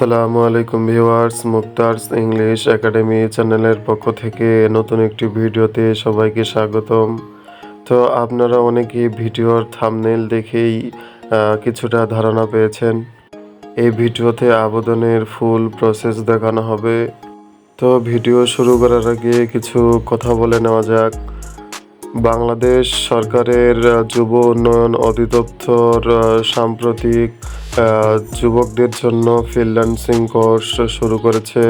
আসসালামু আলাইকুম viewers মুক্তার্স English academy চ্যানেলের পক্ষ থেকে নতুন একটি ভিডিওতে সবাইকে স্বাগতম। তো আপনারা অনেকেই ভিডিওর থামনেল দেখেই কিছুটা ধারণা পেয়েছেন। এই ভিডিওতে আবেদনের ফুল প্রসেস দেখানো হবে। তো ভিডিও শুরু করার আগে কিছু কথা বলে নেওয়া যাক। বাংলাদেশ সরকারের যুব উন্নয়ন অধিদপ্তর সাম্প্রতিক যুবকদের জন্য ফ্রিল্যান্সিং কোর্স শুরু করেছে।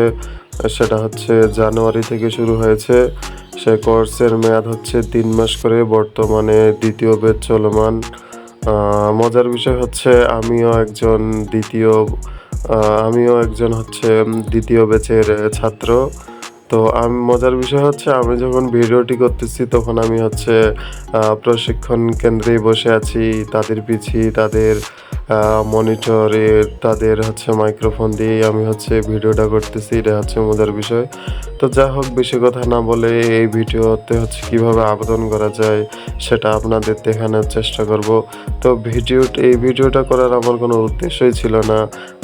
সেটা হচ্ছে জানুয়ারি থেকে শুরু হয়েছে। সে কোর্সের মেয়াদ হচ্ছে তিন মাস করে, বর্তমানে দ্বিতীয় বেদ চলমান। মজার বিষয় হচ্ছে আমিও একজন দ্বিতীয় আমিও একজন হচ্ছে দ্বিতীয় বেচের ছাত্র। তো আমি, মজার বিষয় হচ্ছে আমি যখন ভিডিওটি করতেছি তখন আমি হচ্ছে প্রশিক্ষণ কেন্দ্রেই বসে আছি, তাদের পিছিয়ে তাদের মনিটরে তাদের হচ্ছে মাইক্রোফোন দিয়ে আমি হচ্ছে ভিডিওটা করতেছি, এটা হচ্ছে মজার বিষয়। তো যা হোক, বেশি কথা না বলে এই ভিডিওতে হচ্ছে কীভাবে আবেদন করা যায়, সেটা আপনাদের দেখানোর চেষ্টা করব। তো ভিডিও, এই ভিডিওটা করার আমার কোনো উদ্দেশ্যই ছিল না।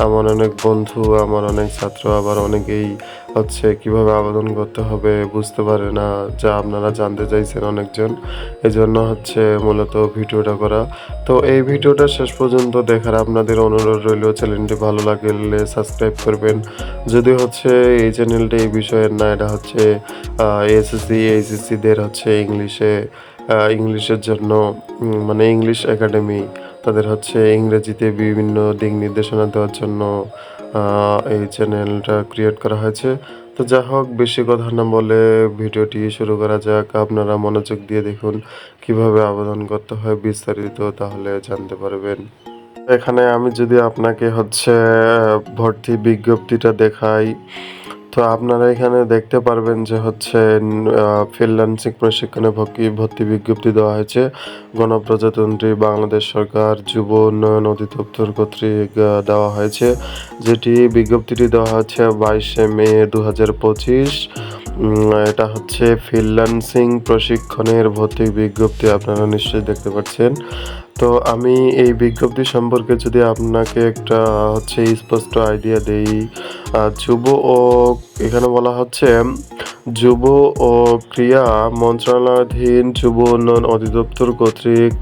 আমার অনেক বন্ধু, আমার অনেক ছাত্র, আবার অনেকেই হচ্ছে, কীভাবে আবেদন করতে হবে বুঝতে পারে না, যা আপনারা জানতে চাইছেন অনেকজন। এই জন্য হচ্ছে মূলত ভিডিওটা করা। তো এই ভিডিওটা শেষ পর্যন্ত দেখার আপনাদের অনুরোধ রইল, চ্যানেলটি ভালো লাগলে সাবস্ক্রাইব করবেন। যদি হচ্ছে এই চ্যানেলটি এই বিষয়ের না, এটা হচ্ছে এসএসসি এইচএসসিদের হচ্ছে ইংলিশে ইংলিশের জন্য মানে ইংলিশ একাডেমি, তাদের হচ্ছে ইংরেজিতে বিভিন্ন দিক নির্দেশনা দেওয়ার জন্য এই চ্যানেলটা ক্রিয়েট করা হয়েছে। তো যা হোক, বেশি কথা না বলে ভিডিওটি শুরু করা যাক। আপনারা মনোযোগ দিয়ে দেখুন কীভাবে আবেদন করতে হয় বিস্তারিত, তাহলে জানতে পারবেন। এখানে আমি যদি আপনাকে হচ্ছে ভর্তি বিজ্ঞপ্তিটা দেখাই। তো আপনারা এখানে দেখতে পারবেন যে হচ্ছে ফ্রিল্যান্সিং প্রশিক্ষণে ভর্তি বিজ্ঞপ্তি দেওয়া হয়েছে। গণপ্রজাতন্ত্রী বাংলাদেশ সরকার যুব উন্নয়ন অধিদপ্তর কর্তৃক দেওয়া হয়েছে। যেটি বিজ্ঞপ্তিটি দেওয়া হচ্ছে বাইশে মে দু হাজার পঁচিশ এটা হচ্ছে ফ্রিল্যান্সিং প্রশিক্ষণের ভর্তি বিজ্ঞপ্তি, আপনারা নিশ্চয়ই দেখতে পাচ্ছেন। তো আমি এই বিজ্ঞপ্তি সম্পর্কে যদি আপনাকে একটা, হচ্ছে স্পষ্ট আইডিয়া দেই যুব ও এখানে বলা হচ্ছে যুব ও ক্রিয়া মন্ত্রণালয়ধীন যুব উন্নয়ন অধিদপ্তর কর্তৃক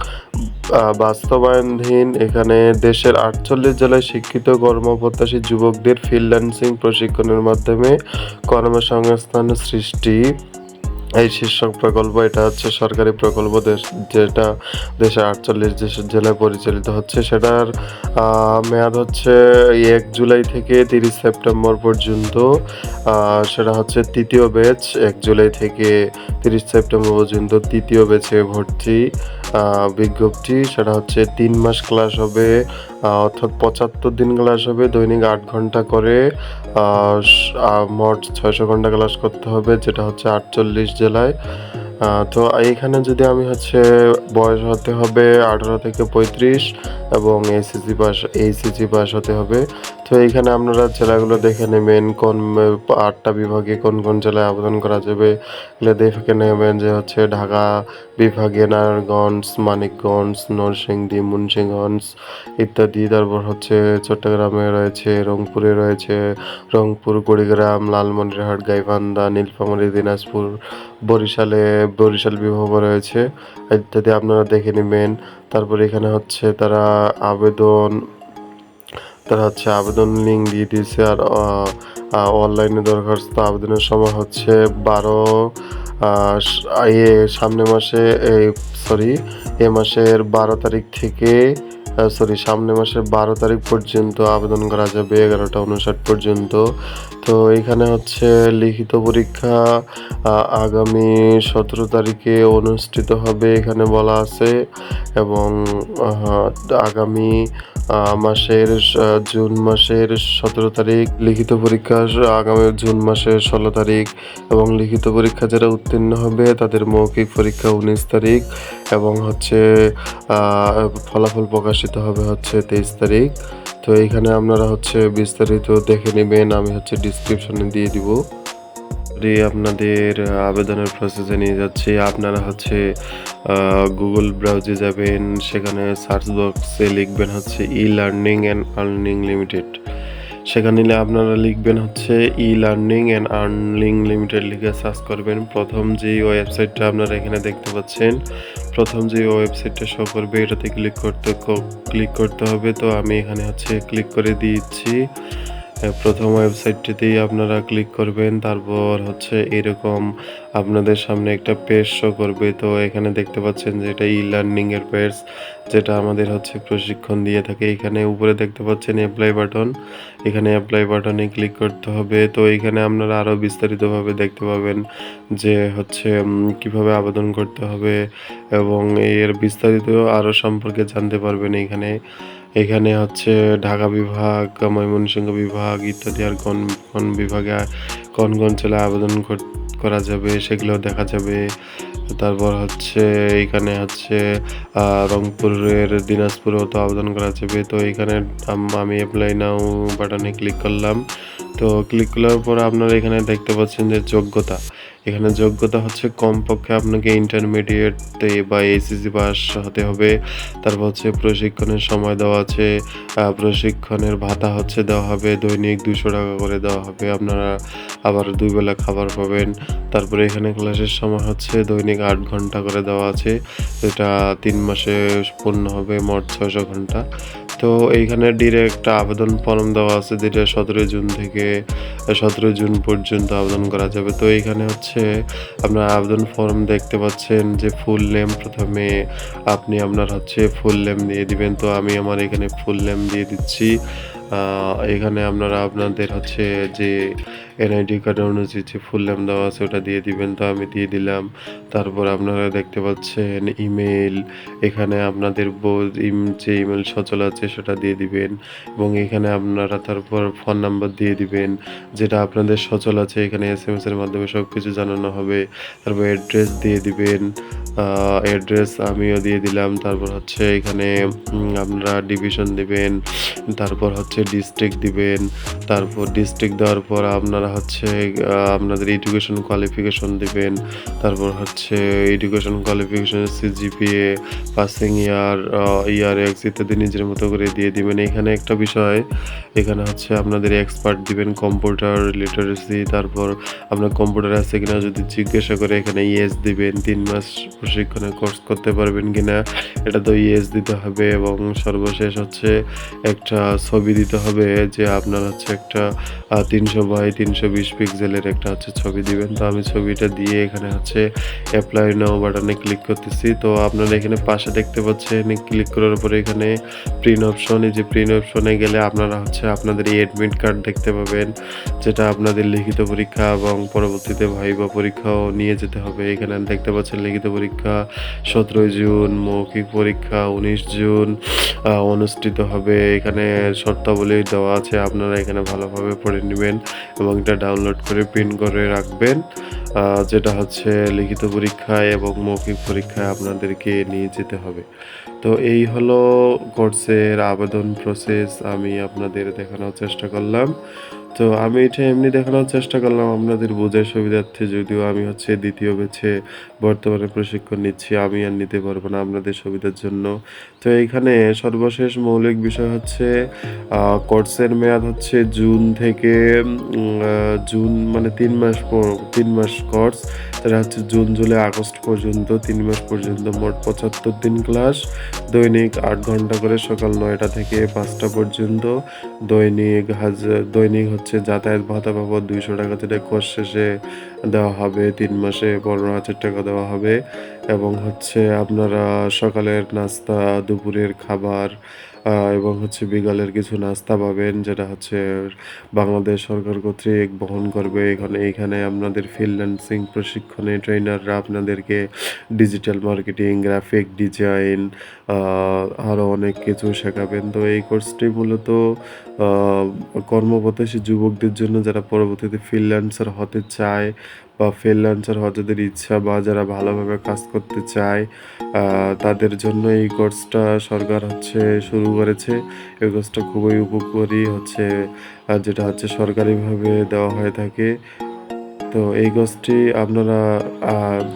বাস্তবায়নধীন। এখানে দেশের আটচল্লিশ জেলায় শিক্ষিত কর্মপ্রত্যাশী যুবকদের ফ্রিল্যান্সিং প্রশিক্ষণের মাধ্যমে কর্মসংস্থান সৃষ্টি। এই শীর্ষক প্রকল্প, এটা হচ্ছে সরকারি প্রকল্প দেশ, যেটা দেশে আটচল্লিশ জেলায় পরিচালিত হচ্ছে, সেটার মেয়াদ হচ্ছে এক জুলাই থেকে তিরিশ সেপ্টেম্বর পর্যন্ত। সেটা হচ্ছে তৃতীয় ব্যাচ, এক জুলাই থেকে তিরিশ সেপ্টেম্বর পর্যন্ত তৃতীয় ব্যাচে ভর্তি। বিজ্ঞপ্তি, সেটা হচ্ছে তিন মাস ক্লাস হবে অর্থাৎ পঁচাত্তর দিন ক্লাস হবে, দৈনিক আট ঘণ্টা করে মোট ছয়শো ঘণ্টা ক্লাস করতে হবে, যেটা হচ্ছে আটচল্লিশ জেলায়। তো এইখানে যদি আমি হচ্ছে বয়স হতে হবে আঠারো থেকে পঁয়ত্রিশ এবং এসএসসি পাস এইচএসসি পাস হতে হবে। তো এইখানে আপনারা জেলাগুলো দেখে নেবেন, কোন আটটা বিভাগে কোন কোন জেলায় আবেদন করা যাবে। এগুলো দেখে নেবেন যে হচ্ছে ঢাকা বিভাগে নারায়ণগঞ্জ, মানিকগঞ্জ, নরসিংদী, মুন্সিগঞ্জ ইত্যাদি। তারপর হচ্ছে চট্টগ্রামে রয়েছে, রংপুরে রয়েছে, রংপুর, কুড়িগ্রাম, লালমনিরহাট, গাইবান্ধা, নীলফামারী, দিনাজপুর, বরিশালে বরিশাল বিভাগ রয়েছে। ইত্যাদি আপনারা দেখে নেবেন। তারপর এখানে হচ্ছে তারা আবেদন, তারা হচ্ছে আবেদন লিঙ্ক দিয়ে দিয়েছে আর অনলাইনে দরখাস্ত আবেদনের সময় হচ্ছে বারো সামনে মাসে সরি এ মাসের বারো তারিখ থেকে সরি সামনে মাসের বারো তারিখ পর্যন্ত আবেদন করা যাবে, এগারোটা উনষাট পর্যন্ত। তো এখানে হচ্ছে লিখিত পরীক্ষা আগামী সতেরো তারিখে অনুষ্ঠিত হবে এখানে বলা আছে। এবং আগামী মাসের জুন মাসের সতেরো তারিখ লিখিত পরীক্ষা, আগামী জুন মাসের ষোলো তারিখ। এবং লিখিত পরীক্ষা যারা উত্তীর্ণ হবে, তাদের মৌখিক পরীক্ষা উনিশ তারিখ। এবং হচ্ছে ফলাফল ফলাফল প্রকাশিত হবে হচ্ছে তেইশ তারিখ। তো এইখানে আপনারা হচ্ছে বিস্তারিত দেখে নেবেন, আমি হচ্ছে ডিসক্রিপশনে দিয়ে দিব। আপনাদের আবেদনের প্রসেসে নিয়ে যাচ্ছি। আপনারা হচ্ছে গুগল ব্রাউজে যাবেন, সেখানে সার্চ বক্সে লিখবেন হচ্ছে E learning and earning limited সেখানে আপনারা লিখবেন হচ্ছে E learning and earning limited লিখে সার্চ করবেন। প্রথম যে ওয়েবসাইটটা আপনারা এখানে দেখতে পাচ্ছেন প্রথম যে ওয়েবসাইটটা শো করবে এটাতে ক্লিক করতে ক্লিক করতে হবে, তো আমি এখানে হচ্ছে ক্লিক করে দিচ্ছি। প্রথম ওয়েবসাইটটিতেই আপনারা ক্লিক করবেন, তারপর হচ্ছে এরকম আপনাদের সামনে একটা পেজ শো করবে। তো এখানে দেখতে পাচ্ছেন যে এটা ই লার্নিং এর পেজ, যেটা আমাদের হচ্ছে প্রশিক্ষণ দিয়ে থাকে। এখানে উপরে দেখতে পাচ্ছেন অ্যাপ্লাই বাটন এখানে অ্যাপ্লাই বাটনে ক্লিক করতে হবে। তো এখানে আপনারা আরও বিস্তারিতভাবে দেখতে পাবেন যে হচ্ছে কীভাবে আবেদন করতে হবে এবং এর বিস্তারিত আরও সম্পর্কে জানতে পারবেন এখানে। এখানে হচ্ছে ঢাকা বিভাগ, ময়মনসিংহ বিভাগ ইত্যাদি আর কোন কোন বিভাগে কোন কোন জেলায় আবেদন কর- করা যাবে সেগুলো দেখা যাবে। তারপর হচ্ছে এখানে হচ্ছে রংপুরের দিনাজপুরেও তো আবেদন করা যাবে। তো এখানে আমি অ্যাপ্লাই নাও বাটনে ক্লিক করলাম। তো ক্লিক করার পর আপনারা এখানে দেখতে পাচ্ছেন যে যোগ্যতা। এখানে যোগ্যতা হচ্ছে কমপক্ষে আপনাকে ইন্টারমিডিয়েট বা এইচএসসি পাস হতে হবে। তারপর হচ্ছে প্রশিক্ষণের সময় দেওয়া আছে। প্রশিক্ষণের ভাতা হচ্ছে দেওয়া হবে, দৈনিক দুশো টাকা করে দেওয়া হবে। আপনারা আবার দুই বেলা খাবার পাবেন। তারপরে এখানে ক্লাসের সময় হচ্ছে দৈনিক আট ঘণ্টা করে দেওয়া আছে। এটা তিন মাসে পূর্ণ হবে, মোট ছয়শো ঘণ্টা। তো এইখানে ডিরেক্ট আবেদন ফর্ম দেওয়া আছে, যেটা সতেরো জুন থেকে সতেরো জুন পর্যন্ত আবেদন করা যাবে। তো এইখানে হচ্ছে আপনার আবেদন ফর্ম দেখতে পাচ্ছেন যে ফুল নেম প্রথমে আপনি আপনার হচ্ছে ফুল নেম দিয়ে দিবেন। তো আমি আমার এখানে ফুল নেম দিয়ে দিচ্ছি। এখানে আপনারা আপনাদের হচ্ছে যে এনআইডি কার্ড অনুযায়ী যে ফুল নেম দেওয়া আছে ওটা দিয়ে দিবেন। তো আমি দিয়ে দিলাম। তারপর আপনারা দেখতে পাচ্ছেন ইমেল এখানে আপনাদের যে ইমেল সচল আছে সেটা দিয়ে দিবেন। এবং এখানে আপনারা তারপর ফোন নাম্বার দিয়ে দিবেন, যেটা আপনাদের সচল আছে। এখানে এস এম এস এর মাধ্যমে সব কিছু জানানো হবে। তারপর অ্যাড্রেস দিয়ে দিবেন। অ্যাড্রেস আমিও দিয়ে দিলাম। তারপর হচ্ছে এখানে আপনারা ডিভিশন দিবেন। তারপর হচ্ছে ডিস্ট্রিক্ট দিবেন, তারপর ডিস্ট্রিক্ট দেওয়ার পর আপনারা হচ্ছে আপনাদের এডুকেশন কোয়ালিফিকেশন দিবেন, তারপর হচ্ছে education qualification CGPA passing year year x ইত্যাদি নিজের মতো করে দিয়ে দিবেন। এখানে একটা বিষয়, এখানে হচ্ছে আপনাদের এক্সপার্ট দিবেন কম্পিউটার লিটারেসি তারপর আপনার কম্পিউটার আছে কিনা যদি জিজ্ঞাসা করে এখানে ইয়েস দিবেন, তিন মাস প্রশিক্ষণের কোর্স করতে পারবেন কিনা, এটা তো ইয়েস দিতে হবে এবং সর্বশেষ হচ্ছে একটা ছবি দিতে হবে যে আপনার হচ্ছে একটা তিনশো বাই তিনশো বিশ পিক্সেলের একটা হচ্ছে ছবি দিবেন। তো আমি ছবিটা দিয়ে এখানে হচ্ছে অ্যাপ্লাই নাও বাটনে ক্লিক করতেছি। তো আপনারা এখানে পাশে দেখতে পাচ্ছেন ক্লিক করার পরে এখানে প্রিন্ট অপশন এই যে প্রিন্ট অপশনে গেলে আপনারা হচ্ছে আপনাদের এই অ্যাডমিট কার্ড দেখতে পাবেন, যেটা আপনাদের লিখিত পরীক্ষা এবং পরবর্তীতে ভাইবা পরীক্ষাও নিয়ে যেতে হবে। এখানে দেখতে পাচ্ছেন লিখিত পরীক্ষা, সতেরোই জুন মৌখিক পরীক্ষা, উনিশ জুন অনুষ্ঠিত হবে। এখানে শর্তাবলী দেওয়া আছে, আপনারা এখানে ভালোভাবে পড়ে নেবেন এবং এটা ডাউনলোড করে প্রিন্ট করে রাখবেন। যেটা হচ্ছে লিখিত পরীক্ষায় এবং মৌখিক পরীক্ষায় আপনাদেরকে নিয়ে যেতে হবে। তো এই হলো কোর্সের আবেদন প্রসেস আমি আপনাদের দেখানোর চেষ্টা করলাম। তো আমি এটা এমনি দেখানোর চেষ্টা করলাম, আপনাদের বোঝার সুবিধার্থে যদিও আমি হচ্ছে দ্বিতীয় বেছে বর্তমানে প্রশিক্ষণ নিচ্ছি, আমি আর নিতে পারব না আপনাদের সুবিধার জন্য। তো এইখানে সর্বশেষ মৌলিক বিষয় হচ্ছে কোর্সের মেয়াদ হচ্ছে জুন থেকে জুন মানে তিন মাস পর, তিন মাস কোর্স সেটা হচ্ছে জুন, জুলাই, আগস্ট পর্যন্ত, তিন মাস পর্যন্ত মোট পঁচাত্তর দিন ক্লাস দৈনিক আট ঘণ্টা করে সকাল নয়টা থেকে পাঁচটা পর্যন্ত, দৈনিক হাজার দৈনিক হচ্ছে যাতায়াত ভাতা বাবদ দুইশো টাকা থেকে কোর্স শেষে দেওয়া হবে, তিন মাসে পনেরো হাজার টাকা দেওয়া হবে। এবং হচ্ছে আপনারা সকালের নাস্তা, দুপুরের খাবার এবং হচ্ছে বিকালের কিছু নাস্তা পাবেন, যেটা হচ্ছে বাংলাদেশ সরকার কর্তৃক বহন করবে। এখানে এখানে আপনাদের ফ্রিল্যান্সিং প্রশিক্ষণে ট্রেনাররা আপনাদেরকে ডিজিটাল মার্কেটিং গ্রাফিক ডিজাইন আরও অনেক কিছু শেখাবেন। তো এই কোর্সটি মূলত কর্মপ্রত্যাশী যুবকদের জন্য যারা পরবর্তীতে ফ্রিল্যান্সার হতে চায় বা ফ্রিল্যান্সার হওয়ার যাদের ইচ্ছা বা যারা ভালোভাবে কাজ করতে চায় তাদের জন্য এই কোর্সটা সরকার হচ্ছে শুরু করেছে। এই কোর্সটা খুবই উপকারী হচ্ছে যেটা হচ্ছে সরকারিভাবে দেওয়া হয়ে থাকে। তো এই কোর্সটি আপনারা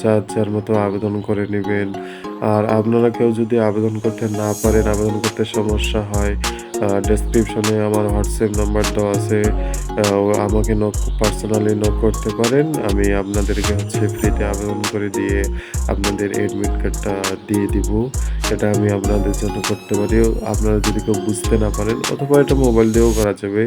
যার যার মতো আবেদন করে নেবেন। আর আপনারা কেউ যদি আবেদন করতে না পারেন, আবেদন করতে সমস্যা হয় ডেসক্রিপশনে আমার হোয়াটসঅ্যাপ নাম্বার দেওয়া আছে। আমাকে নক পার্সোনালি নক করতে পারেন। আমি আপনাদেরকে হচ্ছে ফ্রিতে আবেদন করে দিয়ে আপনাদের এডমিট কার্ডটা দিয়ে দিব। এটা আমি আপনাদের জন্য করতে পারি। আপনারা যদি কেউ বুঝতে না পারেন, অথবা এটা মোবাইল দিয়েও করা যাবে।